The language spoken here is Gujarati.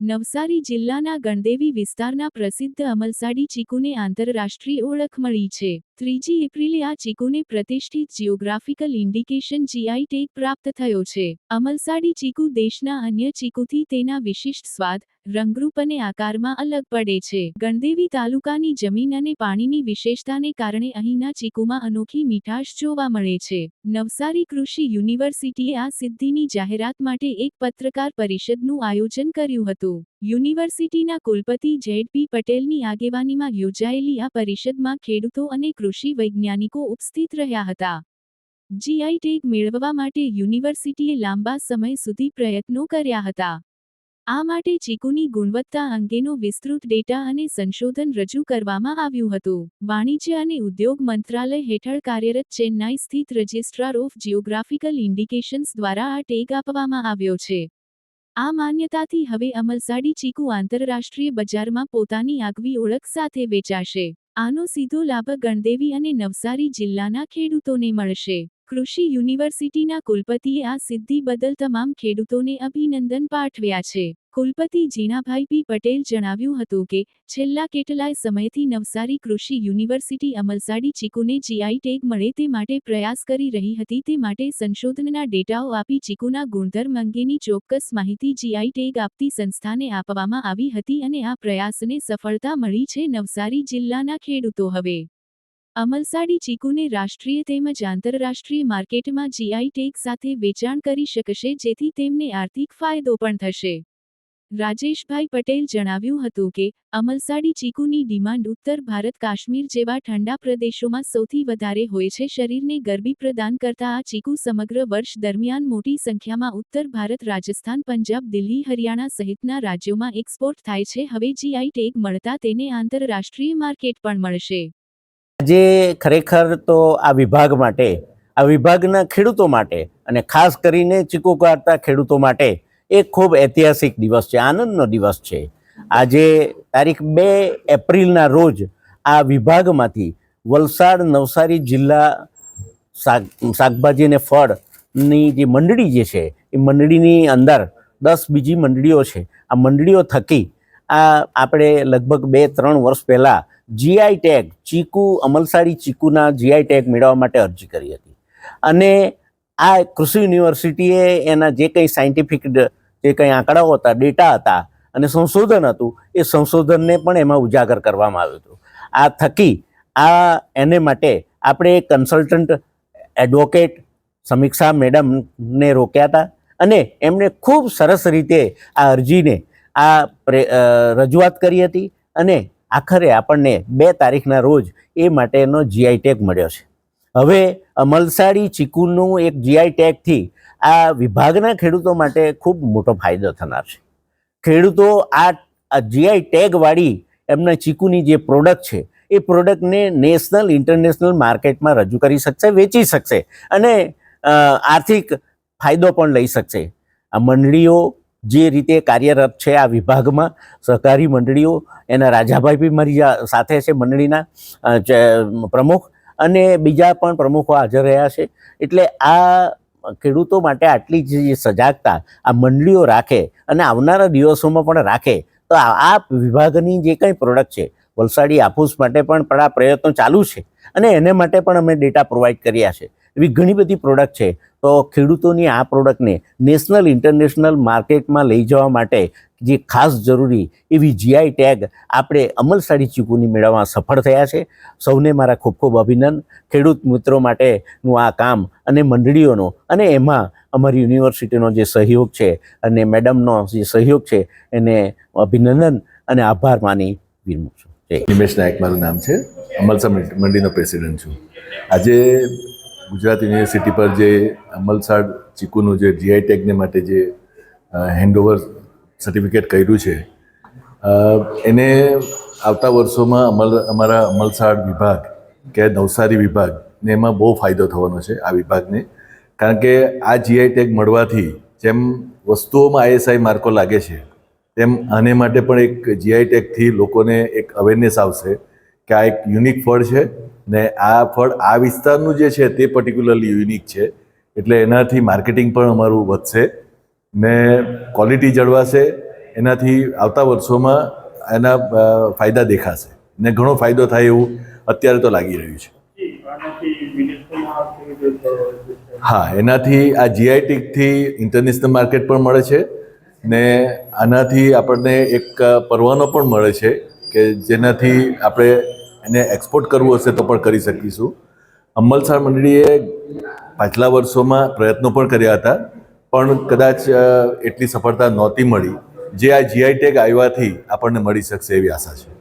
નવસારી જિલ્લાના ગણદેવી વિસ્તારના પ્રસિદ્ધ અમલસાડી ચીકુને આંતરરાષ્ટ્રીય ઓળખ મળી છે. ત્રીજી એપ્રિલે આ ચીકુને પ્રતિષ્ઠિત જિયોગ્રાફિકલ ઇન્ડિકેશન જીઆઈ ટેગ પ્રાપ્ત થયો છે. અમલસાડી ચીકુ દેશના અન્ય ચીકુથી તેના વિશિષ્ટ સ્વાદ રંગરૂપ અને આકારમાં અલગ પડે છે. ગણદેવી તાલુકાની જમીન અને પાણીની વિશેષતાને કારણે અહીંના ચીકુમાં અનોખી મીઠાશ જોવા મળે છે. નવસારી કૃષિ યુનિવર્સિટીએ આ સિદ્ધિની જાહેરાત માટે એક પત્રકાર પરિષદનું આયોજન કર્યું હતું. યુનિવર્સિટીના કુલપતિ ઝેડ પી પટેલની આગેવાનીમાં યોજાયેલી આ પરિષદમાં ખેડૂતો અને કૃષિ વૈજ્ઞાનિકો ઉપસ્થિત રહ્યા હતા. જીઆઈ ટેગ મેળવવા માટે યુનિવર્સિટીએ લાંબા સમય સુધી પ્રયત્નો કર્યા હતા. આ માટે ચીકુની ગુણવત્તા અંગેનો વિસ્તૃત ડેટા અને સંશોધન રજૂ કરવામાં આવ્યું હતું. વાણિજ્ય અને ઉદ્યોગ મંત્રાલય હેઠળ કાર્યરત ચેન્નાઈ સ્થિત રજિસ્ટ્રાર ઓફ જિયોગ્રાફિકલ ઇન્ડિકેશન્સ દ્વારા આ ટેગ આપવામાં આવ્યો છે. આ માન્યતાથી હવે અમલસાડી ચીકુ આંતરરાષ્ટ્રીય બજારમાં પોતાની આગવી ઓળખ સાથે વેચાશે. આનો સીધો લાભ ગણદેવી અને નવસારી જિલ્લાના ખેડૂતોને મળશે. કૃષિ યુનિવર્સિટીના કુલપતિએ આ સિદ્ધિ બદલ તમામ ખેડૂતોને અભિનંદન પાઠવ્યા છે. કુલપતિ જીણાભાઈ પી. પટેલ જણાવ્યું હતું કે, છેલ્લા કેટલાય સમયથી નવસારી કૃષિ યુનિવર્સિટી અમલસાડી ચીકુને જીઆઈ ટેગ મળે તે માટે પ્રયાસ કરી રહી હતી તે માટે સંશોધનના ડેટાઓ આપી ચીકુના ગુણધર્મ અંગેની ચોક્કસ માહિતી જીઆઈ ટેગ આપતી સંસ્થાને આપવામાં આવી હતી અને આ પ્રયાસને સફળતા મળી છે નવસારી જિલ્લાના ખેડૂતો હવે. અમલસાડી ચીકુને રાષ્ટ્રીય તેમજ આંતરરાષ્ટ્રીય માર્કેટમાં જીઆઈ ટેગ સાથે વેચાણ કરી શકશે, જેથી તેમને આર્થિક ફાયદો પણ થશે. રાજેશભાઈ પટેલ જણાવ્યું હતું કે, અમલસાડી ચીકુની ડિમાન્ડ ઉત્તર ભારત, કાશ્મીર જેવા ઠંડા પ્રદેશોમાં સૌથી વધારે હોય છે. શરીરને ગરબી પ્રદાન કરતા આ ચીકુ સમગ્ર વર્ષ દરમિયાન મોટી સંખ્યામાં ઉત્તર ભારત, રાજસ્થાન, પંજાબ, દિલ્હી, હરિયાણા સહિતના રાજ્યોમાં એક્સપોર્ટ થાય છે. હવે જીઆઈ ટેગ મળતા તેને આંતરરાષ્ટ્રીય માર્કેટ પણ મળશે. આજે ખરેખર તો આ વિભાગ માટે, આ વિભાગના ખેડૂતો માટે અને ખાસ કરીને ચીકુ કાઢતા ખેડૂતો માટે એ ખૂબ ઐતિહાસિક દિવસ છે, આનંદનો દિવસ છે. આજે તારીખ બે એપ્રિલના રોજ આ વિભાગમાંથી વલસાડ નવસારી જિલ્લા શાક, શાકભાજી અને ફળની જે મંડળી જે છે, એ મંડળીની અંદર દસ બીજી મંડળીઓ છે. આ મંડળીઓ થકી આ આપણે લગભગ બે, ત્રણ વર્ષ પહેલાં જીઆઈ ટેગ ચીકુ અમલસાડી ચીકુના જીઆઈ ટેગ મેળવવા માટે અરજી કરી હતી. અને આ કૃષિ યુનિવર્સિટીએ એના જે કંઈ સાયન્ટિફિક જે કંઈ આંકડાઓ હતા ડેટા હતા અને સંશોધન હતું, એ સંશોધનને પણ એમાં ઉજાગર કરવામાં આવ્યું હતું. આ થકી આ, એને માટે આપણે કન્સલ્ટન્ટ એડવોકેટ સમીક્ષા મેડમને રોક્યા હતા અને એમણે ખૂબ સરસ રીતે આ અરજીને આ રજૂઆત કરી હતી અને આખરે આપણને બે તારીખના રોજ એ માટેનો જીઆઈ ટેગ મળ્યો છે. હવે અમલસાડી ચીકુનું એક જીઆઈ ટેગથી આ વિભાગના ખેડૂતો માટે ખૂબ મોટો ફાયદો થનાર છે. ખેડૂતો આ જીઆઈ ટેગવાળી એમના ચીકુની જે પ્રોડક્ટ છે, એ પ્રોડક્ટને નેશનલ ઇન્ટરનેશનલ માર્કેટમાં રજૂ કરી શકશે, વેચી શકશે અને આર્થિક ફાયદો પણ લઈ શકશે. આ મંડળીઓ જે રીતે કાર્યરત છે આ વિભાગમાં, સહકારી મંડળીઓ, એના રાજાભાઈ બી મારી સાથે છે મંડળીના પ્રમુખ, અને બીજા પણ પ્રમુખો હાજર રહ્યા છે. એટલે આ ખેડૂતો માટે આટલી જે સજાગતા આ મંડળીઓ રાખે અને આવનારા દિવસોમાં પણ રાખે, તો આ વિભાગની જે કંઈ પ્રોડક્ટ છે, વલસાડી આફૂસ માટે પણ આ પ્રયત્નો ચાલુ છે. અને એને માટે પણ અમે ડેટા પ્રોવાઈડ કર્યા છે. એવી ઘણી બધી પ્રોડક્ટ છે. તો ખેડૂતોની આ પ્રોડક્ટને નેશનલ ઇન્ટરનેશનલ માર્કેટમાં લઈ જવા માટે જે ખાસ જરૂરી એવી જીઆઈ ટેગ આપણે અમલસાડી ચીકુની મેળવવા સફળ થયા છે. સૌને મારા ખૂબ ખૂબ અભિનંદન. ખેડૂત મિત્રો માટેનું આ કામ અને મંડળીઓનો અને એમાં અમારી યુનિવર્સિટીનો જે સહયોગ છે અને મેડમનો જે સહયોગ છે એને અભિનંદન અને આભાર માની વિરમું છું. નિમેશ નાયક મારું નામ છે. અમલસા મંડ- મંડીનો પ્રેસિડેન્ટ છું. આજે ગુજરાત યુનિવર્સિટી પર જે અમલસાડ ચીકુનું જે જીઆઈ ટેગને માટે જે હેન્ડઓવર સર્ટિફિકેટ કર્યું છે એને આવતા વર્ષોમાં અમલ, અમારા અમલસાડ વિભાગ કે નવસારી વિભાગ ને એમાં બહુ ફાયદો થવાનો છે આ વિભાગને. કારણ કે આ જીઆઈ ટેગ મળવાથી જેમ વસ્તુઓમાં આઈએસઆઈ માર્કો લાગે છે, તેમ આને માટે પણ એક જીઆઈ ટેગથી લોકોને એક અવેરનેસ આવશે કે આ એક યુનિક ફળ છે ને આ ફળ આ વિસ્તારનું જે છે તે પર્ટિક્યુલરલી યુનિક છે. એટલે એનાથી માર્કેટિંગ પણ અમારું વધશે ને ક્વોલિટી જળવાશે, એનાથી આવતા વર્ષોમાં એના ફાયદા દેખાશે. ને ઘણો ફાયદો થાય એવું અત્યારે તો લાગી રહ્યું છે. હા, એનાથી આ જીઆઈ ટેગથી ઇન્ટરનેશનલ માર્કેટ પણ મળે છે ને આનાથી આપણને એક પરવાનો પણ મળે છે કે જેનાથી આપણે એને એક્સપોર્ટ કરવું હશે તો પણ કરી શકીશું. અમલસાડ મંડળીએ પાછલા વર્ષોમાં પ્રયત્નો પણ કર્યા હતા, પણ કદાચ એટલી સફળતા નહોતી મળી. જે આ જીઆઈ ટેગ આવ્યાથી આપણને મળી શકશે એવી આશા છે.